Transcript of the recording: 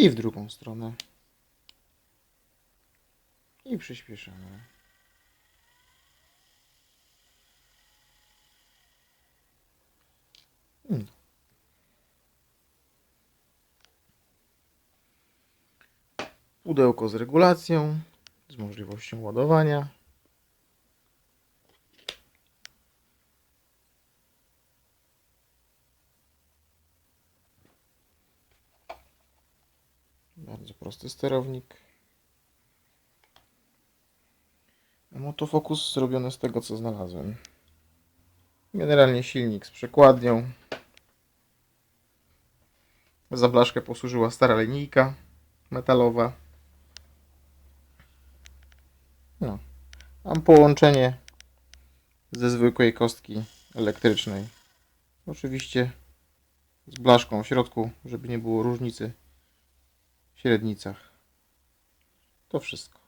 I w drugą stronę. I przyspieszamy. Mm. Pudełko z regulacją, z możliwością ładowania. Bardzo prosty sterownik. Motofokus zrobiony z tego, co znalazłem. Generalnie silnik z przekładnią. Za blaszkę posłużyła stara linijka metalowa. No. Mam połączenie ze zwykłej kostki elektrycznej. Oczywiście z blaszką w środku, żeby nie było różnicy średnicach. To wszystko.